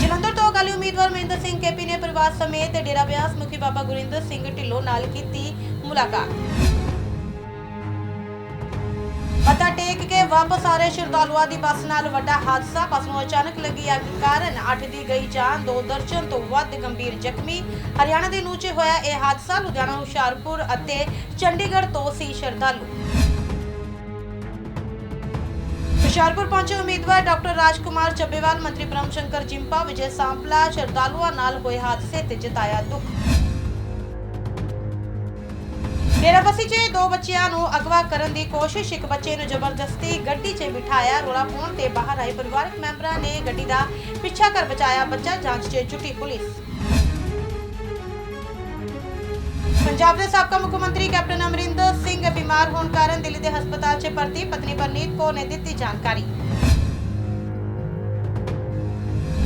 ਜਲੰਧਰ ਤੋਂ ਅਕਾਲੀ ਉਮੀਦਵਾਰ ਮਹਿੰਦਰ ਸਿੰਘ ਕੇਪੀ ਨੇ ਪਰਿਵਾਰ ਸਮੇਤ ਡੇਰਾ ਬਿਆਸ ਮੁਖੀ ਬਾਬਾ ਗੁਰਿੰਦਰ ਸਿੰਘ ਢਿੱਲੋਂ ਨਾਲ ਕੀਤੀ ਮੁਲਾਕਾਤ। ਮੱਥਾ ਟੇਕ ਕੇ ਵਾਪਸ ਆ ਰਹੇ ਸ਼ਰਧਾਲੂਆਂ ਦੀ ਬੱਸ ਨਾਲ ਵੱਡਾ ਹਾਦਸਾ। ਬੱਸ ਨੂੰ ਅਚਾਨਕ ਲੱਗੀ ਅੱਗ ਕਾਰਨ 8 ਦੀ ਗਈ ਜਾਨ। ਦੋ ਦਰਜਨ ਤੋਂ ਵੱਧ ਗੰਭੀਰ ਜ਼ਖਮੀ। ਹਰਿਆਣਾ ਦੇ ਨੂਚੇ ਹੋਇਆ ਇਹ ਹਾਦਸਾ ਲੁਧਿਆਣਾ, ਹੁਸ਼ਿਆਰਪੁਰ ਅਤੇ ਚੰਡੀਗੜ੍ਹ ਤੋਂ ਸੀ ਸ਼ਰਧਾਲੂ। ਹੁਸ਼ਿਆਰਪੁਰ ਪਹੁੰਚੇ ਉਮੀਦਵਾਰ ਡਾਕਟਰ ਰਾਜਕੁਮਾਰ ਚੱਬੇਵਾਲ, ਮੰਤਰੀ ਬ੍ਰਹਮ ਸ਼ੰਕਰ ਜਿੰਪਾ, ਵਿਜੇ ਸਾਂਪਲਾ ਸ਼ਰਧਾਲੂਆਂ ਨਾਲ ਹੋਏ ਹਾਦਸੇ ਤੇ ਜਤਾਇਆ ਦੁੱਖ। ਡੇਰਾਬੱਸੀ 'ਚ ਦੋ ਬੱਚਿਆਂ ਨੂੰ ਅਗਵਾ ਕਰਨ ਦੀ ਕੋਸ਼ਿਸ਼, ਇੱਕ ਬੱਚੇ ਨੂੰ ਜ਼ਬਰਦਸਤੀ ਗੱਡੀ 'ਚ ਬਿਠਾਇਆ, ਰੋਲਾ ਪਾਉਣ ਤੇ ਬਾਹਰ ਆਏ ਪਰਿਵਾਰਕ ਮੈਂਬਰਾਂ ਨੇ ਗੱਡੀ ਦਾ ਪਿੱਛਾ ਕਰ ਬਚਾਇਆ, ਬੱਚਾ ਜਾਂਚ 'ਚ ਜੁਟੀ ਪੁਲਿਸ। ਪੰਜਾਬ ਦੇ ਸਾਬਕਾ ਮੁੱਖ ਮੰਤਰੀ ਕੈਪਟਨ ਅਮਰਿੰਦਰ ਸਿੰਘ ਬਿਮਾਰ ਹੋਣ ਕਾਰਨ ਦਿੱਲੀ ਦੇ ਹਸਪਤਾਲ 'ਚ ਭਰਤੀ ਪਤਨੀ ਪਰਨੀਤ ਕੌਰ ਨੇ ਦਿੱਤੀ ਜਾਣਕਾਰੀ।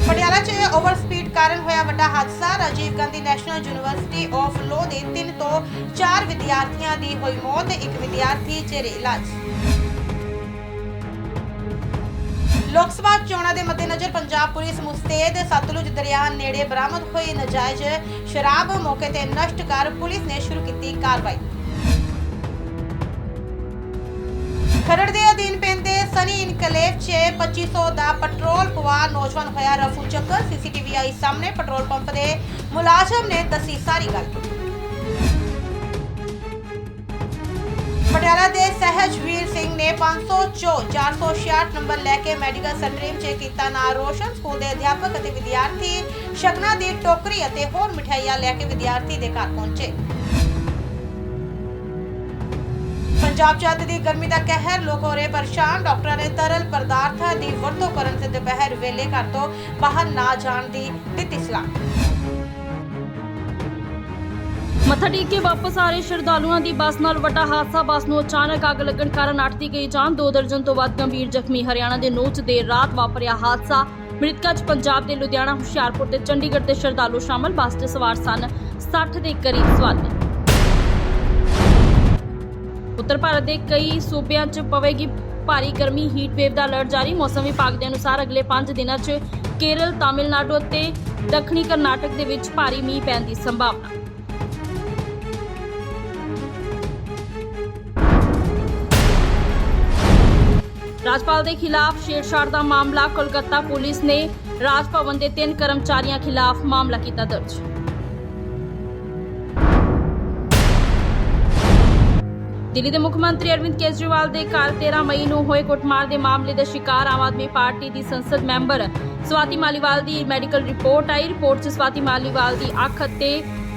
ਪਟਿਆਲਾ 'ਚ ਓਵਰ ਕਾਰਨ ਹੋਇਆ ਵੱਡਾ ਹਾਦਸਾ। Rajiv Gandhi national university of law ਦੇ 3 ਤੋਂ 4 ਵਿਦਿਆਰਥੀਆਂ ਦੀ ਹੋਈ ਮੌਤ, ਇੱਕ ਵਿਦਿਆਰਥੀ ਜੇਰੇ ਇਲਾਜ। ਲੋਕ ਸਭਾ ਚੋਣਾਂ ਦੇ ਮੱਦੇਨਜ਼ਰ ਪੰਜਾਬ ਪੁਲਿਸ ਮੁਸਤੈਦ ਸਤਲੁਜ ਦਰਿਆ ਨੇੜੇ ਬਰਾਮਦ ਹੋਈ ਨਜਾਇਜ਼ ਸ਼ਰਾਬ ਮੌਕੇ ਤੇ ਨਸ਼ਟ ਕਰ ਪੁਲਿਸ ਨੇ ਸ਼ੁਰੂ ਕੀਤੀ ਕਾਰਵਾਈ। ਖਰੜ ਦੇ ਅਧੀਨ ਸਨੀ ਇਨਕਲੇਵ 'ਚ 2500 ਦਾ ਪੈਟਰੋਲ ਪਵਾ ਨੌਜਵਾਨ ਹੋਇਆ ਰਫੂ ਚੱਕਰ। ਸੀਸੀਟੀਵੀ ਆਈ ਸਾਹਮਣੇ ਪੈਟਰੋਲ ਪੰਪ ਦੇ ਮੁਲਾਜ਼ਮ ਨੇ ਦੱਸੀ ਸਾਰੀ ਗੱਲ। ਪਟਿਆਲਾ ਦੇ ਸਹਿਜਵੀਰ ਸਿੰਘ ਨੇ 500 ਚੋਂ 466 ਨੰਬਰ ਲੈ ਕੇ ਮੈਡੀਕਲ ਸਟਰੀਮ 'ਚ ਕੀਤਾ ਨਾਂ ਰੋਸ਼ਨ। ਸਕੂਲ ਦੇ ਅਧਿਆਪਕ ਅਤੇ ਵਿਦਿਆਰਥੀ ਸ਼ਗਨਾ ਦੀ ਟੋਕਰੀ ਅਤੇ ਹੋਰ ਮਠਿਆਈਆਂ ਲੈ ਕੇ ਵਿਦਿਆਰਥੀ ਦੇ ਘਰ ਪਹੁੰਚੇ। ਪੰਜਾਬ 'ਚ ਅੱਜ ਦੀ ਗਰਮੀ ਦਾ ਕਹਿਰ, ਲੋਕ ਹੋ ਰਹੇ ਪਰੇਸ਼ਾਨ। ਡਾਕਟਰਾਂ ਨੇ ਤਰਲ ਪਦਾਰਥਾਂ ਦੀ ਵਰਤੋਂ ਕਰਨ ਤੇ ਦੁਪਹਿਰ ਵੇਲੇ ਘਰ ਤੋਂ ਬਾਹਰ ਨਾ ਜਾਣ ਦੀ ਦਿੱਤੀ ਸਲਾਹ। ਮੱਥਾ ਟੇਕ ਕੇ ਵਾਪਸ ਆ ਰਹੇ ਸ਼ਰਧਾਲੂਆਂ ਦੀ ਬੱਸ ਨਾਲ ਵੱਡਾ ਹਾਦਸਾ। ਬੱਸ ਨੂੰ ਅਚਾਨਕ ਅੱਗ ਲੱਗਣ ਕਾਰਨ ਅੱਠ ਦੀ ਗਈ ਜਾਨ। ਦੋ ਦਰਜਨ ਤੋਂ ਵੱਧ ਗੰਭੀਰ ਜ਼ਖਮੀ ਹਰਿਆਣਾ ਦੇ ਨੂਚ ਦੇਰ ਰਾਤ ਵਾਪਰਿਆ ਹਾਦਸਾ। ਮ੍ਰਿਤਕਾਂ 'ਚ ਪੰਜਾਬ ਦੇ ਲੁਧਿਆਣਾ, ਹੁਸ਼ਿਆਰਪੁਰ ਤੇ ਚੰਡੀਗੜ੍ਹ ਦੇ ਸ਼ਰਧਾਲੂ ਸ਼ਾਮਲ। ਬੱਸ 'ਚ ਸਵਾਰ ਸਨ 60 ਦੇ ਕਰੀਬ ਸਵਾਰੀ। ਉੱਤਰ ਭਾਰਤ ਦੇ ਕਈ ਸੂਬਿਆਂ 'ਚ ਪਵੇਗੀ ਭਾਰੀ ਗਰਮੀ ਹੀਟ ਵੇਵ ਦਾ ਅਲਰਟ ਜਾਰੀ। ਮੌਸਮ ਵਿਭਾਗ ਦੇ ਅਨੁਸਾਰ ਅਗਲੇ 5 ਦਿਨਾਂ 'ਚ ਕੇਰਲ, ਤਾਮਿਲਨਾਡੂ ਅਤੇ ਦੱਖਣੀ ਕਰਨਾਟਕ ਦੇ ਵਿੱਚ ਭਾਰੀ ਮੀਂਹ ਪੈਣ ਦੀ ਸੰਭਾਵਨਾ। ਰਾਜਪਾਲ ਦੇ ਖਿਲਾਫ ਛੇੜਛਾੜ ਦਾ ਮਾਮਲਾ, ਕੋਲਕਾਤਾ ਪੁਲਿਸ ਨੇ ਰਾਜ ਭਵਨ ਦੇ ਤਿੰਨ ਕਰਮਚਾਰੀਆਂ ਖਿਲਾਫ ਮਾਮਲਾ ਕੀਤਾ ਦਰਜ। ਦਿੱਲੀ ਦੇ ਮੁੱਖ ਮੰਤਰੀ ਅਰਵਿੰਦ ਕੇਜਰੀਵਾਲ ਦੇ ਘਰ 13 ਮਈ ਨੂੰ ਹੋਏ ਕੁੱਟਮਾਰ ਦੇ ਮਾਮਲੇ ਦਾ ਸ਼ਿਕਾਰ ਆਮ ਆਦਮੀ ਪਾਰਟੀ ਦੀ ਸੰਸਦ ਮੈਂਬਰ ਸਵਾਤੀ ਮਾਲੀਵਾਲ ਦੀ ਮੈਡੀਕਲ ਰਿਪੋਰਟ ਆਈ। ਰਿਪੋਰਟ 'ਚ ਸਵਾਤੀ ਮਾਲੀਵਾਲ ਦੀ ਅੱਖ ਅਤੇ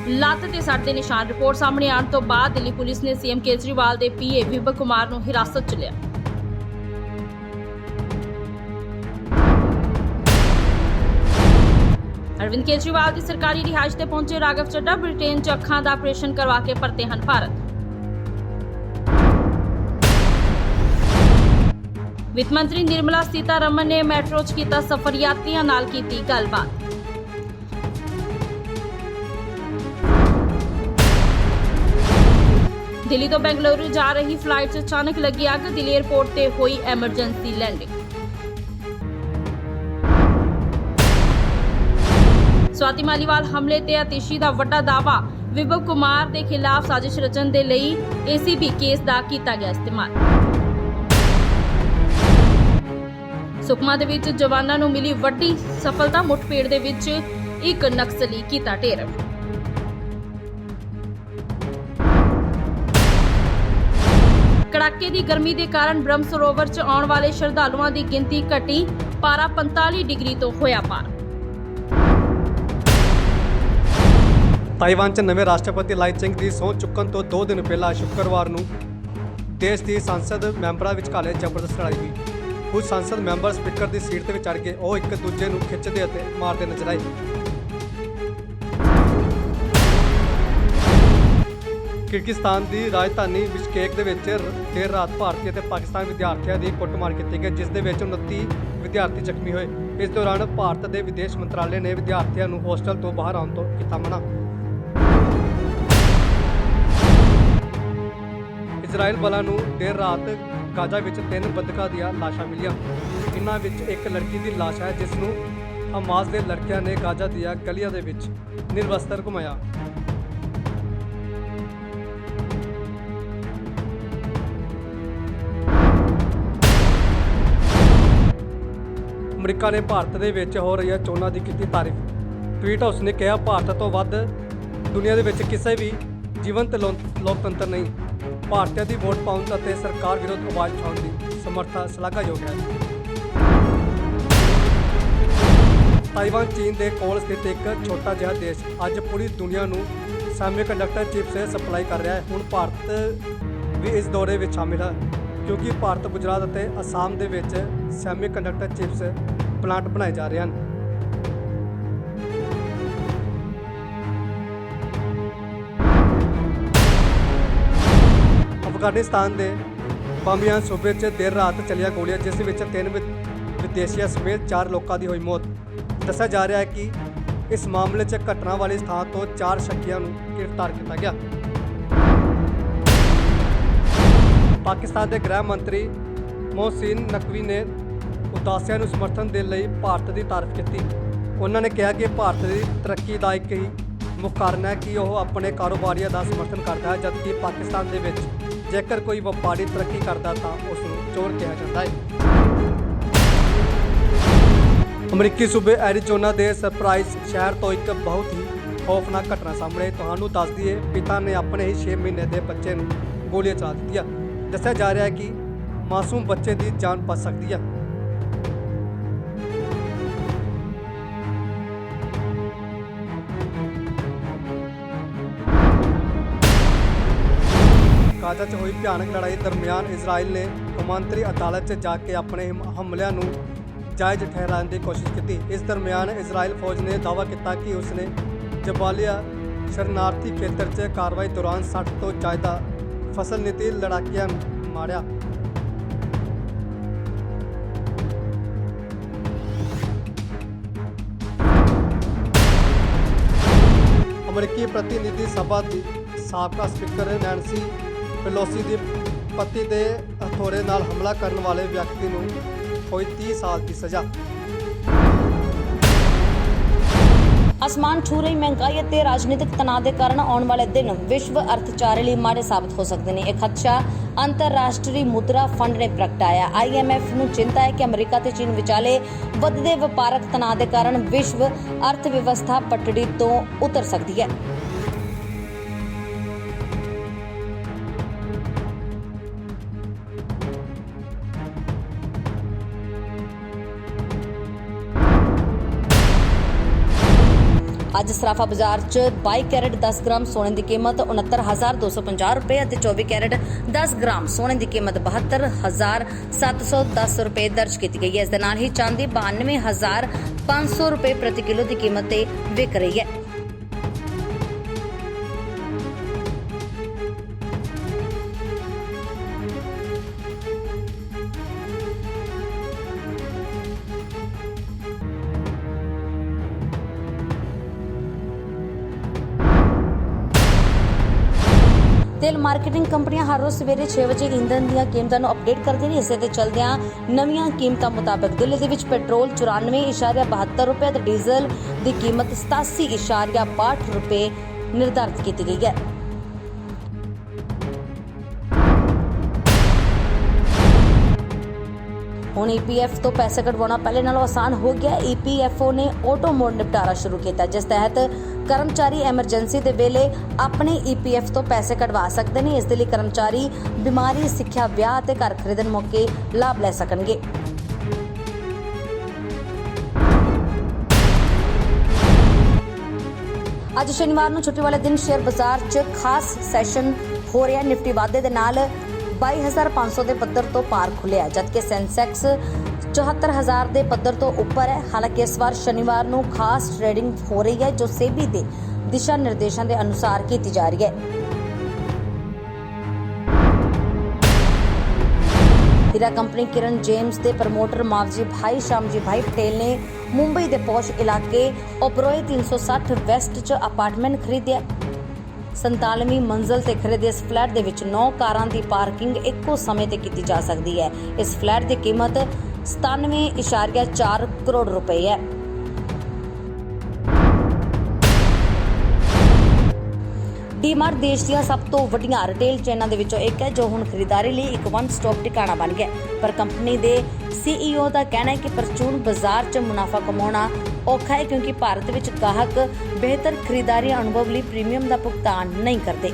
ਲੱਤ ਤੇ ਸੱਟ ਦੇ ਨਿਸ਼ਾਨ ਰਿਪੋਰਟ ਸਾਹਮਣੇ ਆਉਣ ਤੋਂ ਬਾਅਦ ਦਿੱਲੀ ਪੁਲਿਸ ਨੇ ਸੀਐਮ ਕੇਜਰੀਵਾਲ ਦੇ ਪੀਏ ਵਿਭਕ ਕੁਮਾਰ ਨੂੰ ਹਿਰਾਸਤ 'ਚ ਲਿਆ। ਅਰਵਿੰਦ ਕੇਜਰੀਵਾਲ ਦੀ ਸਰਕਾਰੀ ਰਿਹਾਇਸ਼ ਤੇ ਪਹੁੰਚੇ ਰਾਘਵ ਚੱਡਾ ਬ੍ਰਿਟੇਨ 'ਚ ਅੱਖਾਂ ਦਾ ਆਪਰੇਸ਼ਨ ਕਰਵਾ ਕੇ ਪਰਤੇ ਹਨ ਭਾਰਤ। ਵਿੱਤ ਮੰਤਰੀ ਨਿਰਮਲਾ ਸੀਤਾਰਮਨ ਨੇ ਮੈਟਰੋ 'ਚ ਕੀਤਾ ਸਫ਼ਰ ਯਾਤਰੀਆਂ ਨਾਲ ਕੀਤੀ ਗੱਲਬਾਤ। ਦਿੱਲੀ ਤੋਂ ਬੈਂਗਲੁਰੂ ਜਾ ਰਹੀ ਫਲਾਈਟ 'ਚ ਅਚਾਨਕ ਲੱਗੀ ਅੱਗ, ਦਿੱਲੀ 에ਅਰਪੋਰਟ ਤੇ ਹੋਈ ਐਮਰਜੈਂਸੀ ਲੈਂਡਿੰਗ। ਸਵਾਤੀ ਮਾਲੀਵਾਲ ਹਮਲੇ ਤੇ ਆਤਿਸ਼ੀ ਦਾ ਵੱਡਾ ਦਾਵਾ ਵਿਭਵ ਕੁਮਾਰ ਦੇ ਖਿਲਾਫ ਸਾਜ਼ਿਸ਼ ਰਚਣ ਦੇ ਲਈ ਏਸੀਬੀ ਕੇਸ ਦਾ ਕੀਤਾ ਗਿਆ ਇਸਤੇਮਾਲ। ਸੁਕਮਾ ਦੇ ਵਿੱਚ ਜਵਾਨਾਂ ਨੂੰ ਮਿਲੀ ਵੱਡੀ ਸਫਲਤਾ ਮੁੱਠਭੇੜ ਦੇ ਵਿੱਚ ਇੱਕ ਨਕਸਲੀ ਕੀਤਾ ਢੇਰ। ਕੜਾਕੇ ਦੀ ਗਰਮੀ ਦੇ ਕਾਰਨ ਬ੍ਰਹਮ ਸਰੋਵਰ 'ਚ ਆਉਣ ਵਾਲੇ ਸ਼ਰਧਾਲੂਆਂ ਦੀ ਗਿਣਤੀ ਘਟੀ, ਪਾਰਾ 45 ਡਿਗਰੀ ਤੋਂ ਹੋਇਆ ਪਾਰ। ਤਾਈਵਾਨ 'ਚ ਨਵੇਂ ਰਾਸ਼ਟਰਪਤੀ ਲਾਈ ਚਿੰਗ ਦੀ ਸਹੁੰ ਚੁੱਕਣ ਤੋਂ 2 ਦਿਨ ਪਹਿਲਾਂ ਸ਼ੁੱਕਰਵਾਰ ਨੂੰ ਦੇਸ਼ ਦੀ ਸੰਸਦ ਮੈਂਬਰਾਂ ਵਿਚਕਾਲੇ ਜ਼ਬਰਦਸਤ ਲੜਾਈ ਹੋਈ। ਕੁਝ ਸੰਸਦ ਮੈਂਬਰ ਸਪੀਕਰ ਦੀ ਸੀਟ ਤੇ ਚੜ੍ਹ ਕੇ ਉਹ ਇੱਕ ਦੂਜੇ ਨੂੰ ਖਿੱਚਦੇ ਅਤੇ ਮਾਰਦੇ ਨਜ਼ਰ ਆਏ। ਕਿਰਗਿਸਤਾਨ ਦੀ ਰਾਜਧਾਨੀ ਬਿਸ਼ਕੇਕ ਦੇ ਵਿੱਚ ਦੇਰ ਰਾਤ ਭਾਰਤੀ ਅਤੇ ਪਾਕਿਸਤਾਨ ਵਿਦਿਆਰਥੀਆਂ ਦੀ ਕੁੱਟਮਾਰ ਕੀਤੀ ਗਈ, ਜਿਸ ਦੇ ਵਿੱਚ 29 ਵਿਦਿਆਰਥੀ ਜ਼ਖਮੀ ਹੋਏ। ਇਸ ਦੌਰਾਨ ਭਾਰਤ ਦੇ ਵਿਦੇਸ਼ ਮੰਤਰਾਲੇ ਨੇ ਵਿਦਿਆਰਥੀਆਂ ਨੂੰ ਹੋਸਟਲ ਤੋਂ ਬਾਹਰ ਆਉਣ ਤੋਂ ਕੀਤਾ ਮਨਾ। ਇਜ਼ਰਾਈਲ ਬਲਾਂ ਨੂੰ ਦੇਰ ਰਾਤ ਗਾਜ਼ਾ ਵਿੱਚ ਤਿੰਨ ਬੰਦਕਾਂ ਦੀਆਂ ਲਾਸ਼ਾਂ ਮਿਲੀਆਂ। ਇਨ੍ਹਾਂ ਵਿੱਚ ਇੱਕ ਲੜਕੀ ਦੀ ਲਾਸ਼ ਹੈ, ਜਿਸ ਨੂੰ ਹਮਾਸ ਦੇ ਲੜਕਿਆਂ ਨੇ ਗਾਜ਼ਾ ਦੀਆਂ ਗਲੀਆਂ ਦੇ ਵਿੱਚ ਨਿਰਵਸਤਰ ਘੁਮਾਇਆ। ਅਮਰੀਕਾ ਨੇ ਭਾਰਤ ਦੇ ਵਿੱਚ ਹੋ ਰਹੀਆਂ ਚੋਣਾਂ ਦੀ ਕੀਤੀ ਤਾਰੀਫ। ਟਵੀਟ ਹਾਊਸ ਨੇ ਕਿਹਾ, ਭਾਰਤ ਤੋਂ ਵੱਧ ਦੁਨੀਆ ਦੇ ਵਿੱਚ ਕਿਸੇ ਵੀ ਜੀਵੰਤ ਲੋਕਤੰਤਰ ਨਹੀਂ। ਭਾਰਤੀਆਂ ਦੀ ਵੋਟ ਪਾਉਣ ਅਤੇ ਸਰਕਾਰ ਵਿਰੁੱਧ ਆਵਾਜ਼ ਉਠਾਉਣ ਦੀ ਸਮਰੱਥਾ ਸ਼ਲਾਘਾਯੋਗ ਹੈ। ਤਾਈਵਾਨ, ਚੀਨ ਦੇ ਕੋਲ ਸਥਿਤ ਇੱਕ ਛੋਟਾ ਜਿਹਾ ਦੇਸ਼ ਅੱਜ ਪੂਰੀ ਦੁਨੀਆ ਨੂੰ ਸੈਮੀਕੰਡਕਟਰ ਚਿਪਸ ਸਪਲਾਈ ਕਰ ਰਿਹਾ ਹੈ। ਹੁਣ ਭਾਰਤ ਵੀ ਇਸ ਦੌਰੇ ਵਿੱਚ ਸ਼ਾਮਿਲ ਹੈ, ਕਿਉਂਕਿ ਭਾਰਤ, ਗੁਜਰਾਤ ਅਤੇ ਅਸਾਮ ਦੇ ਵਿੱਚ ਸੈਮੀਕੰਡਕਟਰ ਚਿਪਸ ਪਲਾਂਟ ਬਣਾਏ ਜਾ ਰਹੇ ਹਨ। ਅਫਗਾਨਿਸਤਾਨ ਦੇ ਬਾਮੀਆਂ ਸੂਬੇ 'ਚ ਦੇਰ ਰਾਤ ਚੱਲੀਆਂ ਗੋਲੀਆਂ, ਜਿਸ ਵਿੱਚ ਤਿੰਨ ਵਿ- ਵਿਦੇਸ਼ੀਆਂ ਸਮੇਤ ਚਾਰ ਲੋਕਾਂ ਦੀ ਹੋਈ ਮੌਤ। ਦੱਸਿਆ ਜਾ ਰਿਹਾ ਹੈ ਕਿ ਇਸ ਮਾਮਲੇ 'ਚ ਘਟਨਾ ਵਾਲੀ ਥਾਂ ਤੋਂ ਚਾਰ ਸ਼ੱਕੀਆਂ ਨੂੰ ਗ੍ਰਿਫਤਾਰ ਕੀਤਾ ਗਿਆ। ਪਾਕਿਸਤਾਨ ਦੇ ਗ੍ਰਹਿ ਮੰਤਰੀ ਮੋਹਸਿਨ ਨਕਵੀ ਨੇ ਉਦਾਸੀਆਂ ਨੂੰ ਸਮਰਥਨ ਦੇਣ ਲਈ ਭਾਰਤ ਦੀ ਤਾਰੀਫ ਕੀਤੀ। ਉਹਨਾਂ ਨੇ ਕਿਹਾ ਕਿ ਭਾਰਤ ਦੀ ਤਰੱਕੀ ਦਾ ਇੱਕ ਹੀ ਮੁੱਖ ਕਾਰਨ ਹੈ ਕਿ ਉਹ ਆਪਣੇ ਕਾਰੋਬਾਰੀਆਂ ਦਾ ਸਮਰਥਨ ਕਰਦਾ ਹੈ, ਜਦਕਿ ਪਾਕਿਸਤਾਨ ਦੇ ਵਿੱਚ ਜੇਕਰ ਕੋਈ ਵਪਾਰੀ ਤਰੱਕੀ ਕਰਦਾ ਤਾਂ ਉਸ ਨੂੰ ਚੋਰ ਕਿਹਾ ਜਾਂਦਾ ਹੈ। ਅਮਰੀਕੀ ਸੂਬੇ ਐਰੀਜ਼ੋਨਾ ਦੇ ਸਰਪ੍ਰਾਈਜ਼ ਸ਼ਹਿਰ ਤੋਂ ਇੱਕ ਬਹੁਤ ਹੀ ਖੌਫਨਾਕ ਘਟਨਾ ਸਾਹਮਣੇ ਤੁਹਾਨੂੰ ਦੱਸ ਦਈਏ, ਪਿਤਾ ਨੇ ਆਪਣੇ ਹੀ 6 ਮਹੀਨੇ ਦੇ ਬੱਚੇ ਨੂੰ ਗੋਲੀਆਂ ਚਲਾ ਦਿੱਤੀਆਂ। ਦੱਸਿਆ ਜਾ ਰਿਹਾ ਹੈ ਕਿ ਮਾਸੂਮ ਬੱਚੇ ਦੀ ਜਾਨ ਬਚ ਸਕਦੀ ਹੈ। ਗਾਜ਼ਾ 'ਚ ਹੋਈ ਭਿਆਨਕ ਲੜਾਈ ਦਰਮਿਆਨ ਇਜ਼ਰਾਈਲ ਨੇ ਕੌਮਾਂਤਰੀ ਅਦਾਲਤ 'ਚ ਜਾ ਕੇ ਆਪਣੇ ਹਮਲਿਆਂ ਨੂੰ ਜਾਇਜ਼ ਠਹਿਰਾਉਣ ਦੀ ਕੋਸ਼ਿਸ਼ ਕੀਤੀ। ਇਸ ਦਰਮਿਆਨ ਇਜ਼ਰਾਈਲ ਫੌਜ ਨੇ ਦਾਅਵਾ ਕੀਤਾ ਕਿ ਉਸਨੇ ਜਬਾਲੀਆ ਸ਼ਰਨਾਰਥੀ ਖੇਤਰ 'ਚ ਕਾਰਵਾਈ ਦੌਰਾਨ 60 ਤੋਂ ਜ਼ਿਆਦਾ ਫਸਲ ਨੀਤੀ ਲੜਾਕਿਆਂ ਮਾਰਿਆ। ਅਮਰੀਕੀ ਪ੍ਰਤੀਨਿਧੀ ਸਭਾ ਦੀ ਸਾਬਕਾ ਸਪੀਕਰ ਨੈਂਸੀ ਪੈਲੋਸੀ ਦੇ ਪਤੀ ਦੇ ਹਥੌੜੇ ਨਾਲ ਹਮਲਾ ਕਰਨ ਵਾਲੇ ਵਿਅਕਤੀ ਨੂੰ ਹੋਈ 30 ਸਾਲ ਦੀ ਸਜ਼ਾ। ਅਸਮਾਨ ਛੂ ਰਹੀ ਮਹਿੰਗਾਈ ਅਤੇ ਰਾਜਨੀਤਿਕ ਤਣਾਅ ਦੇ ਕਾਰਨ ਆਉਣ ਵਾਲੇ ਦਿਨ ਵਿਸ਼ਵ ਅਰਥਚਾਰੇ ਲਈ ਮਾੜੇ ਸਾਬਤ ਹੋ ਸਕਦੇ ਨੇ। ਇਹ ਖਦਸ਼ਾ ਅੰਤਰਰਾਸ਼ਟਰੀ ਮੁਦਰਾ ਫੰਡ ਨੇ ਪ੍ਰਗਟਾਇਆ। ਆਈਐਮਐਫ ਨੂੰ ਚਿੰਤਾ ਹੈ ਕਿ ਅਮਰੀਕਾ ਤੇ ਚੀਨ ਵਿਚਾਲੇ ਵੱਧਦੇ ਵਪਾਰਕ ਤਣਾਅ ਦੇ ਕਾਰਨ ਵਿਸ਼ਵ ਅਰਥ ਵਿਵਸਥਾ ਪਟੜੀ ਤੋਂ ਉਤਰ ਸਕਦੀ ਹੈ। ਅੱਜ ਸਰਾਫਾ ਬਾਜ਼ਾਰ 'ਚ 22 ਕੈਰਟ 10 ਗ੍ਰਾਮ ਸੋਨੇ ਦੀ ਕੀਮਤ 69250 ਰੁਪਏ ਅਤੇ 24 ਕੈਰਟ 10 ਗ੍ਰਾਮ ਸੋਨੇ ਦੀ ਕੀਮਤ 72710 ਰੁਪਏ ਦਰਜ ਕੀਤੀ ਗਈ ਹੈ। ਇਸ ਦੇ ਨਾਲ ਹੀ ਚਾਂਦੀ 92500 ਰੁਪਏ ਪ੍ਰਤੀ ਕਿਲੋ ਦੀ ਕੀਮਤ ਤੇ ਵਿਕ ਰਹੀ ਹੈ। ਤੇਲ ਮਾਰਕੀਟਿੰਗ ਕੰਪਨੀਆਂ ਹਰ ਰੋਜ਼ ਸਵੇਰੇ 6 ਵਜੇ ਈਂਧਨ ਦੀਆਂ ਕੀਮਤਾਂ ਨੂੰ ਅਪਡੇਟ ਕਰਦੀਆਂ ਨੇ। ਇਸੇ ਤੇ ਚਲਦਿਆਂ ਨਵੀਆਂ ਕੀਮਤਾਂ ਮੁਤਾਬਕ ਦਿੱਲੀ ਦੇ ਵਿੱਚ ਪੈਟਰੋਲ 94.72 ਰੁਪਏ ਤੇ ਡੀਜ਼ਲ ਦੀ ਕੀਮਤ 87.62 ਰੁਪਏ ਨਿਰਧਾਰਿਤ ਕੀਤੀ ਗਈ ਹੈ। ਹੁਣ ਈਪੀਐਫ ਤੋਂ ਪੈਸੇ ਕਢਵਾਉਣਾ ਪਹਿਲੇ ਨਾਲੋਂ ਆਸਾਨ ਹੋ ਗਿਆ। ਈਪੀਐਫਓ ਨੇ ਆਟੋ ਮੋਡ ਨਿਪਟਾਰਾ ਸ਼ੁਰੂ ਕੀਤਾ, ਜਿਸ ਤਹਿਤ ਕਰਮਚਾਰੀ ਐਮਰਜੈਂਸੀ ਦੇ ਵੇਲੇ ਆਪਣੇ ਈਪੀਐਫ ਤੋਂ ਪੈਸੇ ਕਢਵਾ ਸਕਦੇ ਨੇ ਇਸ ਦੇ ਲਈ ਕਰਮਚਾਰੀ ਬਿਮਾਰੀ, ਸਿੱਖਿਆ, ਵਿਆਹ ਅਤੇ ਘਰ ਖਰੀਦਣ ਮੌਕੇ ਲਾਭ ਲੈ ਸਕਣਗੇ ਅੱਜ ਸ਼ਨੀਵਾਰ ਨੂੰ ਛੁੱਟੀ ਵਾਲੇ ਦਿਨ ਸ਼ੇਅਰ ਬਾਜ਼ਾਰ 'ਚ ਖਾਸ ਸੈਸ਼ਨ ਹੋ ਰਿਹਾ ਹੈ। ਨਿਫਟੀ ਵਾਧੇ ਦੇ ਨਾਲ 22500 ਦੇ ਪੱਧਰ ਤੋਂ ਪਾਰ ਖੁੱਲਿਆ ਜਦਕਿ ਸੈਂਸੈਕਸ 74000 ਦੇ ਪੱਧਰ ਤੋਂ ਉੱਪਰ ਹੈ। ਹਾਲਾਂਕਿ ਇਸ ਵਾਰ ਸ਼ਨੀਵਾਰ ਨੂੰ ਖਾਸ ਟ੍ਰੇਡਿੰਗ ਹੋ ਰਹੀ ਹੈ, ਜੋ ਸੇਬੀ ਦੇ ਦਿਸ਼ਾ ਨਿਰਦੇਸ਼ਾਂ ਦੇ ਅਨੁਸਾਰ ਕੀਤੀ ਜਾ ਰਹੀ ਹੈ। ਹੀਰਾ ਕੰਪਨੀ ਕਿਰਨ ਜੇਮਸ ਦੇ ਪ੍ਰਮੋਟਰ ਮਾਵਜੀ ਭਾਈ ਸ਼ਾਮਜੀ ਭਾਈ ਪਟੇਲ ਨੇ ਮੁੰਬਈ ਦੇ ਪੌਸ਼ ਇਲਾਕੇ ਓਬਰੋਏ 360 ਵੈਸਟ 'ਚ ਅਪਾਰਟਮੈਂਟ ਖਰੀਦਿਆ। 47ਵੀਂ ਮੰਜ਼ਲ ਤੇ ਖਰੀਦੇ ਇਸ ਫਲੈਟ ਦੇ ਵਿੱਚ 9 ਕਾਰਾਂ ਦੀ ਪਾਰਕਿੰਗ ਇੱਕੋ ਸਮੇਂ ਤੇ ਕੀਤੀ ਜਾ ਸਕਦੀ ਹੈ। ਇਸ ਫਲੈਟ ਦੀ ਕੀਮਤ 97.4 ਕਰੋੜ ਰੁਪਏ ਹੈ। ਡੀਮਾਰਟ ਦੇਸ਼ ਦੀਆਂ ਸਭ ਤੋਂ ਵੱਡੀਆਂ ਰਿਟੇਲ ਚੇਨਾਂ ਦੇ ਵਿੱਚੋਂ ਇੱਕ ਹੈ ਜੋ ਹੁਣ ਖਰੀਦਦਾਰੀ ਲਈ ਇੱਕ ਵਨ ਸਟਾਪ ਟਿਕਾਣਾ ਬਣ ਗਿਆ ਪਰ ਕੰਪਨੀ ਦੇ ਸੀਈਓ ਦਾ ਕਹਿਣਾ ਹੈ ਕਿ ਪਰਚੂਨ ਬਾਜ਼ਾਰ 'ਚ ਮੁਨਾਫਾ ਕਮਾਉਣਾ ਔਖਾ ਹੈ ਕਿਉਂਕਿ ਭਾਰਤ ਵਿੱਚ ਗਾਹਕ ਬਿਹਤਰ ਖਰੀਦਦਾਰੀ ਅਨੁਭਵ ਲਈ ਪ੍ਰੀਮੀਅਮ ਦਾ ਭੁਗਤਾਨ ਨਹੀਂ ਕਰਦੇ।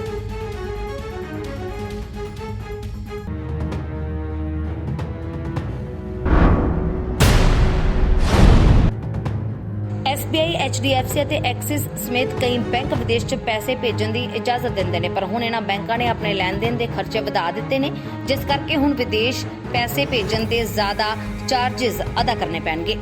SBI, HDFC ਅਤੇ ਐਕਸਿਸ ਸਮੇਤ ਕਈ ਬੈਂਕ ਵਿਦੇਸ਼ 'ਚ ਪੈਸੇ ਭੇਜਣ ਦੀ ਇਜਾਜ਼ਤ ਦਿੰਦੇ ਨੇ। ਪਰ ਹੁਣ ਇਹਨਾਂ ਬੈਂਕਾਂ ਨੇ ਆਪਣੇ ਲੈਣ-ਦੇਣ ਦੇ ਖਰਚੇ ਵਧਾ ਦਿੱਤੇ ਨੇ ਜਿਸ ਕਰਕੇ ਹੁਣ ਵਿਦੇਸ਼ ਪੈਸੇ ਭੇਜਣ ਦੇ ਜ਼ਿਆਦਾ ਚਾਰजेस ਅਦਾ ਕਰਨੇ ਪੈਣਗੇ।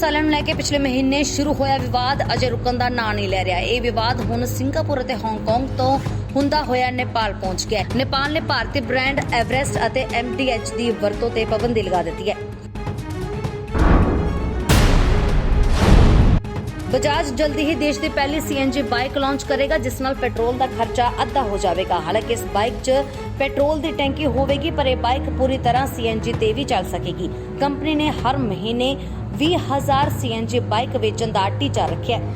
ਮਸਾਲਿਆਂ ਨੂੰ ਲੈ ਕੇ ਪਿਛਲੇ ਮਹੀਨੇ ਸ਼ੁਰੂ ਹੋਇਆ ਵਿਵਾਦ, ਅਜੇ ਰੁਕਣ ਦਾ ਨਾਂ ਨਹੀਂ ਲੈ ਰਿਹਾ। ਇਹ ਵਿਵਾਦ ਹੁਣ ਸਿੰਗਾਪੁਰ ਅਤੇ ਹਾਂਗਕਾਂਗ ਤੋਂ ਹੁੰਦਾ ਹੋਇਆ ਨੇਪਾਲ ਪਹੁੰਚ ਗਿਆ ਨੇਪਾਲ ਨੇ ਭਾਰਤੀ ਬ੍ਰਾਂਡ ਐਵਰੈਸਟ ਅਤੇ MDH ਦੀ ਵਰਤੋਂ ਤੇ ਪਾਬੰਦੀ ਲਗਾ ਦਿੱਤੀ ਹੈ। ਬਜਾਜ ਜਲਦੀ ਹੀ ਦੇਸ਼ ਦੀ ਪਹਿਲੀ ਸੀਐਨਜੀ ਬਾਈਕ ਲਾਂਚ ਕਰੇਗਾ, ਜਿਸ ਨਾਲ ਪੈਟਰੋਲ ਦਾ ਖਰਚਾ ਅੱਧਾ ਹੋ ਜਾਵੇਗਾ। ਹਾਲਾਂਕਿ ਇਸ ਬਾਈਕ 'ਚ ਪੈਟਰੋਲ ਦੀ ਟੈਂਕੀ ਹੋਵੇਗੀ, ਪਰ ਇਹ ਬਾਈਕ ਪੂਰੀ ਤਰ੍ਹਾਂ ਸੀਐਨਜੀ ਤੇ ਵੀ ਚੱਲ ਸਕੇਗੀ। ਕੰਪਨੀ ਨੇ ਹਰ ਮਹੀਨੇ 20000 ਸੀਐਨਜੀ ਬਾਈਕ ਵੇਚਣ ਦਾ ਟੀਚਾ ਰੱਖਿਆ ਹੈ।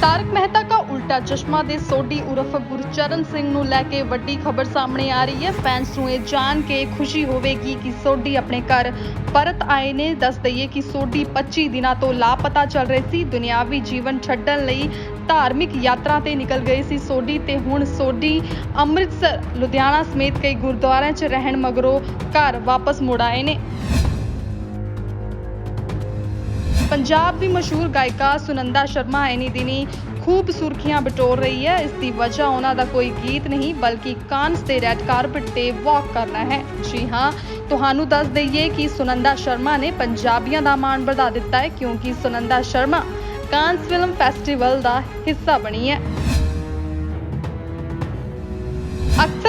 ਤਾਰਕ ਮਹਿਤਾ ਦਾ ਉਲਟਾ ਚਸ਼ਮਾ ਦੇ ਸੋਢੀ ਉਰਫ ਗੁਰਚਰਨ ਸਿੰਘ ਨੂੰ ਲੈ ਕੇ ਵੱਡੀ ਖਬਰ ਸਾਹਮਣੇ ਆ ਰਹੀ ਹੈ। ਫੈਨਸ ਨੂੰ ਇਹ ਜਾਣ ਕੇ ਖੁਸ਼ੀ ਹੋਵੇਗੀ ਕਿ ਸੋਢੀ ਆਪਣੇ ਘਰ ਪਰਤ ਆਏ ਨੇ। ਦੱਸ ਦਈਏ ਕਿ ਸੋਢੀ 25 ਦਿਨਾਂ ਤੋਂ ਲਾਪਤਾ ਚੱਲ ਰਹੀ ਸੀ। ਦੁਨਿਆਵੀ ਜੀਵਨ ਛੱਡਣ ਲਈ ਧਾਰਮਿਕ ਯਾਤਰਾ ਤੇ ਨਿਕਲ ਗਏ ਸੀ ਸੋਢੀ ਤੇ ਹੁਣ ਸੋਢੀ ਅੰਮ੍ਰਿਤਸਰ, ਲੁਧਿਆਣਾ ਸਮੇਤ ਕਈ ਗੁਰਦੁਆਰਿਆਂ 'ਚ ਰਹਿਣ ਮਗਰੋਂ ਘਰ ਵਾਪਸ ਮੁੜ ਆਏ ਨੇ। ਪੰਜਾਬ ਦੀ ਮਸ਼ਹੂਰ ਗਾਇਕਾ ਸੁਨੰਦਾ ਸ਼ਰਮਾ ਐਨੀ ਦਿਨੀ ਖੂਬ ਸੁਰਖੀਆਂ ਬਟੋਰ ਰਹੀ ਹੈ। ਇਸ ਦੀ ਵਜ੍ਹਾ ਉਹਨਾਂ ਦਾ ਕੋਈ ਗੀਤ ਨਹੀਂ, ਬਲਕਿ ਕਾਂਸ ਤੇ ਰੈੱਡ ਕਾਰਪਟ ਤੇ ਵਾਕ ਕਰਨਾ ਹੈ। ਜੀ ਹਾਂ, ਤੁਹਾਨੂੰ ਦੱਸ ਦਈਏ ਕਿ ਸੁਨੰਦਾ ਸ਼ਰਮਾ ਨੇ ਪੰਜਾਬੀਆਂ ਦਾ ਮਾਣ ਵਧਾ ਦਿੱਤਾ ਹੈ, ਕਿਉਂਕਿ Sunanda Sharma Cannes film festival ਦਾ ਹਿੱਸਾ ਬਣੀ ਹੈ।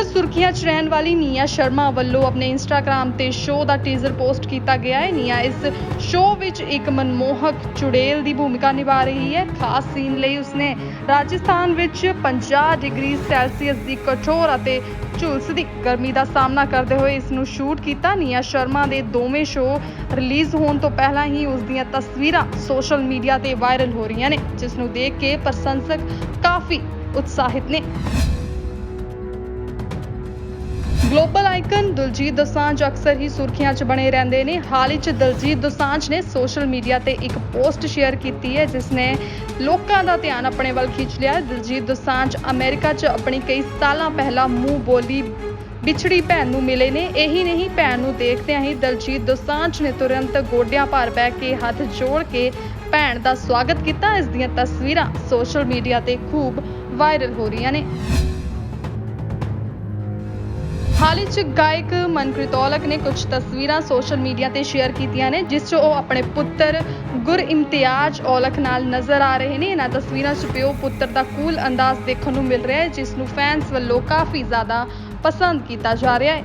ਸੁਰਖੀਆਂ 'ਚ ਰਹਿਣ ਵਾਲੀ ਨੀਆ ਸ਼ਰਮਾ ਵੱਲੋਂ ਆਪਣੇ ਇੰਸਟਾਗ੍ਰam ਤੇ ਸ਼ੋਅ ਦਾ ਟੀਜ਼ਰ ਪੋਸਟ ਕੀਤਾ ਗਿਆ ਹੈ। ਨੀਆ ਇਸ ਸ਼ੋਅ ਵਿੱਚ ਇੱਕ ਮਨਮੋਹਕ ਚੁੜੇਲ ਦੀ ਭੂਮਿਕਾ ਨਿਭਾ ਰਹੀ ਹੈ। ਖਾਸ ਸੀਨ ਲਈ ਉਸਨੇ ਰਾਜਸਥਾਨ ਵਿੱਚ 50 ਡਿਗਰੀ ਸੈਲਸੀਅਸ ਦੀ ਕਠੋਰ ਅਤੇ ਝੁਲਸਦੀ ਗਰਮੀ ਦਾ ਸਾਹਮਣਾ ਕਰਦੇ ਹੋਏ ਇਸ ਨੂੰ ਸ਼ੂਟ ਕੀਤਾ। ਨੀਆ ਸ਼ਰਮਾ ਦੇ ਦੋਵੇਂ ਸ਼ੋਅ ਰਿਲੀਜ਼ ਹੋਣ ਤੋਂ ਪਹਿਲਾਂ ਹੀ ਉਸ ਦੀਆਂ ਤਸਵੀਰਾਂ ਸੋਸ਼ਲ ਮੀਡੀਆ ਤੇ ਵਾਇਰਲ ਹੋ ਰਹੀਆਂ ਨੇ ਜਿਸ ਨੂੰ ਦੇਖ ਕੇ ਪ੍ਰਸ਼ੰਸਕ ਕਾਫੀ ਉਤਸ਼ਾਹਿਤ ਨੇ। ਗਲੋਬਲ ਆਈਕਨ ਦਿਲਜੀਤ ਦੋਸਾਂਝ ਅਕਸਰ ਹੀ ਸੁਰਖੀਆਂ 'ਚ ਬਣੇ ਰਹਿੰਦੇ ਨੇ। ਹਾਲ ਹੀ 'ਚ ਦਲਜੀਤ ਦੋਸਾਂਝ ਨੇ ਸੋਸ਼ਲ ਮੀਡੀਆ ਤੇ ਇੱਕ ਪੋਸਟ ਸ਼ੇਅਰ ਕੀਤੀ ਹੈ, ਜਿਸ ਨੇ ਲੋਕਾਂ ਦਾ ਧਿਆਨ ਆਪਣੇ ਵੱਲ ਖਿੱਚ ਲਿਆ ਦਲਜੀਤ ਦੋਸਾਂਝ ਅਮਰੀਕਾ 'ਚ ਆਪਣੀ ਕਈ ਸਾਲਾਂ ਪਹਿਲਾਂ ਮੂੰਹ ਬੋਲੀ ਵਿਛੜੀ ਭੈਣ ਨੂੰ ਮਿਲੇ ਨੇ। ਇਹੀ ਨਹੀਂ, ਭੈਣ ਨੂੰ ਦੇਖਦਿਆਂ ਹੀ ਦਲਜੀਤ ਦੋਸਾਂਝ ਨੇ ਤੁਰੰਤ ਗੋਡਿਆਂ ਭਾਰ ਬਹਿ ਕੇ ਹੱਥ ਜੋੜ ਕੇ ਭੈਣ ਦਾ ਸਵਾਗਤ ਕੀਤਾ। ਇਸ ਦੀਆਂ ਤਸਵੀਰਾਂ ਸੋਸ਼ਲ ਮੀਡੀਆ ਤੇ ਖੂਬ ਵਾਇਰਲ ਹੋ ਰਹੀਆਂ ਨੇ। ਹਾਲ ਹੀ 'ਚ ਗਾਇਕ ਮਨਪ੍ਰੀਤ ਔਲਖ ਨੇ ਕੁਝ ਤਸਵੀਰਾਂ ਸੋਸ਼ਲ ਮੀਡੀਆ ਤੇ ਸ਼ੇਅਰ ਕੀਤੀਆਂ ਨੇ, ਜਿਸ 'ਚ ਉਹ ਆਪਣੇ ਪੁੱਤਰ ਗੁਰ ਇਮਤਿਆਜ਼ ਔਲਖ ਨਾਲ ਨਜ਼ਰ ਆ ਰਹੇ ਨੇ। ਇਹਨਾਂ ਤਸਵੀਰਾਂ 'ਚ ਪਿਓ ਪੁੱਤਰ ਦਾ ਕੂਲ ਅੰਦਾਜ਼ ਦੇਖਣ ਨੂੰ ਮਿਲ ਰਿਹਾ ਹੈ, ਜਿਸ ਨੂੰ ਫੈਨਸ ਵੱਲੋਂ ਕਾਫੀ ਜ਼ਿਆਦਾ ਪਸੰਦ ਕੀਤਾ ਜਾ ਰਿਹਾ ਹੈ।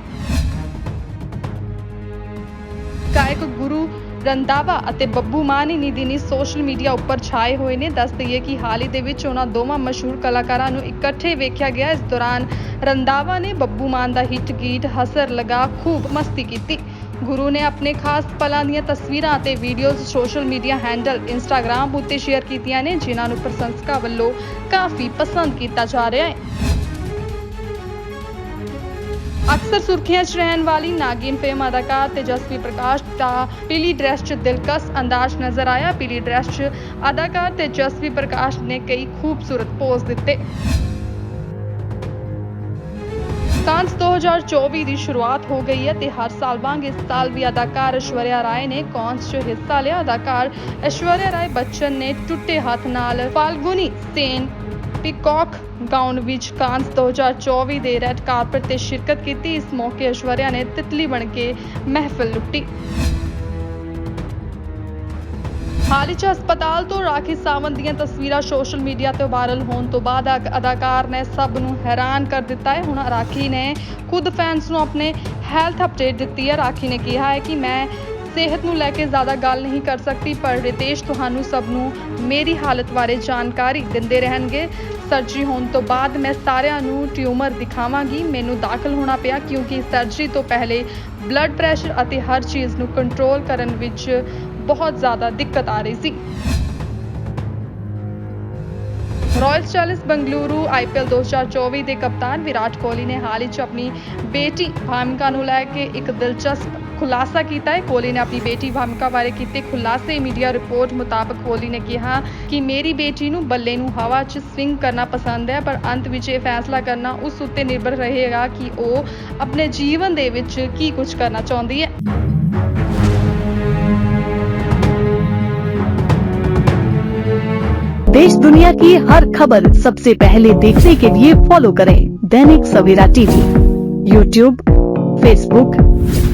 ਗਾਇਕ ਗੁਰੂ ਰੰਦਾਵਾ ਅਤੇ ਬੱਬੂ ਮਾਨ ਇਨੀ ਦਿਨੀ ਸੋਸ਼ਲ ਮੀਡੀਆ ਉੱਪਰ ਛਾਏ ਹੋਏ ਨੇ। ਦੱਸ ਦਈਏ ਕਿ ਹਾਲ ਹੀ ਦੇ ਵਿੱਚ ਉਹਨਾਂ ਦੋਵਾਂ ਮਸ਼ਹੂਰ ਕਲਾਕਾਰਾਂ ਨੂੰ ਇਕੱਠੇ ਵੇਖਿਆ ਗਿਆ। ਇਸ ਦੌਰਾਨ ਰੰਦਾਵਾ ਨੇ ਬੱਬੂ ਮਾਨ ਦਾ ਹਿੱਟ ਗੀਤ ਹਸਰ ਲਗਾ ਖੂਬ ਮਸਤੀ ਕੀਤੀ। ਗੁਰੂ ਨੇ ਆਪਣੇ ਖਾਸ ਪਲਾਂ ਦੀਆਂ ਤਸਵੀਰਾਂ ਅਤੇ videos social media handle Instagram ਉੱਤੇ ਸ਼ੇਅਰ ਕੀਤੀਆਂ ਨੇ, ਜਿਨ੍ਹਾਂ ਨੂੰ ਪ੍ਰਸ਼ੰਸਕਾਂ ਵੱਲੋਂ ਕਾਫੀ ਪਸੰਦ ਕੀਤਾ ਜਾ ਰਿਹਾ ਹੈ। ਅਕਸਰ ਸੁਰਖੀਆਂ 'ਚ ਰਹਿਣ ਵਾਲੀ ਨਾਗਿਨ ਫੇਮ ਅਦਾਕਾਰ ਤੇਜਸਵੀ ਪ੍ਰਕਾਸ਼ ਦਾ ਪੀਲੀ ਡਰੈਸ 'ਚ ਦਿਲਕਸ਼ ਅੰਦਾਜ਼ ਨਜ਼ਰ ਆਇਆ। ਪੀਲੀ ਡਰੈਸ 'ਚ ਅਦਾਕਾਰ ਤੇਜਸਵੀ ਪ੍ਰਕਾਸ਼ ਨੇ ਕਈ ਖੂਬਸੂਰਤ ਪੋਜ਼ ਦਿੱਤੇ। ਕਾਂਸ 2024 ਦੀ ਸ਼ੁਰੂਆਤ ਹੋ ਗਈ ਹੈ ਤੇ ਹਰ ਸਾਲ ਵਾਂਗ ਇਸ ਸਾਲ ਵੀ ਅਦਾਕਾਰ ਐਸ਼ਵਰਿਆ ਰਾਏ ਨੇ ਕਾਂਸ 'ਚ ਹਿੱਸਾ ਲਿਆ। ਅਦਾਕਾਰ ਐਸ਼ਵਰਿਆ ਰਾਏ ਬੱਚਨ ਨੇ ਟੁੱਟੇ ਹੱਥ ਨਾਲ ਫਾਲਗੁਨੀ ਸੇਨ ਪਿਕੌਕ ਗਾਊਨ ਵਿੱਚ ਕਾਂਸ 2024 ਦੇ ਰੈੱਡ ਕਾਰਪਟ ਤੇ ਸ਼ਿਰਕਤ ਕੀਤੀ। ਇਸ ਮੌਕੇ ਐਸ਼ਵਰਿਆ ਨੇ ਤਿਤਲੀ ਬਣ ਕੇ ਮਹਿਫਿਲ ਲੁੱਟੀ। ਹਾਲ ਹੀ ਹਸਪਤਾਲ ਤੋਂ ਰਾਖੀ ਸਾਵੰਤ ਦੀਆਂ ਤਸਵੀਰਾਂ ਸੋਸ਼ਲ ਮੀਡੀਆ ਤੇ ਵਾਇਰਲ ਹੋਣ ਤੋਂ ਬਾਅਦ ਅਦਾਕਾਰ ਨੇ ਸਭ ਨੂੰ ਹੈਰਾਨ ਕਰ ਦਿੱਤਾ ਹੈ। ਹੁਣ ਰਾਖੀ ਨੇ ਖੁਦ ਫੈਨਸ ਨੂੰ ਆਪਣੇ ਹੈਲਥ ਅਪਡੇਟ ਦਿੱਤੀ ਹੈ। ਰਾਖੀ ਨੇ ਕਿਹਾ ਹੈ ਕਿ ਮੈਂ ਸਿਹਤ ਨੂੰ ਲੈ ਕੇ ਜ਼ਿਆਦਾ ਗੱਲ ਨਹੀਂ ਕਰ ਸਕਦੀ, ਪਰ ਰਿਤੇਸ਼ ਤੁਹਾਨੂੰ ਸਭ ਨੂੰ ਮੇਰੀ ਹਾਲਤ ਬਾਰੇ ਜਾਣਕਾਰੀ ਦਿੰਦੇ ਰਹਿਣਗੇ। ਸਰਜਰੀ ਹੋਣ ਤੋਂ ਬਾਅਦ ਮੈਂ ਸਾਰਿਆਂ ਨੂੰ ਟਿਊਮਰ ਦਿਖਾਵਾਂਗੀ। ਮੈਨੂੰ ਦਾਖਲ ਹੋਣਾ ਪਿਆ ਕਿਉਂਕਿ ਸਰਜਰੀ ਤੋਂ ਪਹਿਲੇ ਬਲੱਡ ਪ੍ਰੈਸ਼ਰ ਅਤੇ ਹਰ ਚੀਜ਼ ਨੂੰ ਕੰਟਰੋਲ ਕਰਨ ਵਿੱਚ ਬਹੁਤ ਜ਼ਿਆਦਾ ਦਿੱਕਤ ਆ ਰਹੀ ਸੀ। ਰਾਇਲ ਚੈਲੰਜ ਬੰਗਲੁਰੂ ਆਈਪੀਐਲ 2024 ਦੇ ਕਪਤਾਨ ਵਿਰਾਟ ਕੋਹਲੀ ਨੇ ਹਾਲ ਹੀ 'ਚ ਆਪਣੀ ਬੇਟੀ ਭਾਮਿਕਾ ਨੂੰ ਲੈ ਕੇ ਇੱਕ ਦਿਲਚਸਪ ਖੁਲਾਸਾ ਕੀਤਾ ਹੈ ਕੋਹਲੀ ਨੇ ਆਪਣੀ ਬੇਟੀ ਭਾਮਿਕਾ ਬਾਰੇ ਕੀਤੇ ਖੁਲਾਸੇ ਮੀਡੀਆ ਰਿਪੋਰਟ ਮੁਤਾਬਕ ਕੋਹਲੀ ਨੇ ਕਿਹਾ ਕਿ ਮੇਰੀ ਬੇਟੀ ਨੂੰ ਬੱਲੇ ਨੂੰ ਹਵਾ 'ਚ ਸਵਿੰਗ ਕਰਨਾ ਪਸੰਦ ਹੈ ਪਰ ਅੰਤ ਵਿੱਚ ਇਹ ਫੈਸਲਾ ਕਰਨਾ ਉਸ ਉੱਤੇ ਨਿਰਭਰ ਰਹੇਗਾ ਕਿ ਉਹ ਆਪਣੇ ਜੀਵਨ ਦੇ ਵਿੱਚ ਕੀ ਕੁਝ ਕਰਨਾ ਚਾਹੁੰਦੀ ਹੈ देश दुनिया की हर खबर सबसे पहले देखने के लिए फॉलो करें Dainik Savera TV YouTube Facebook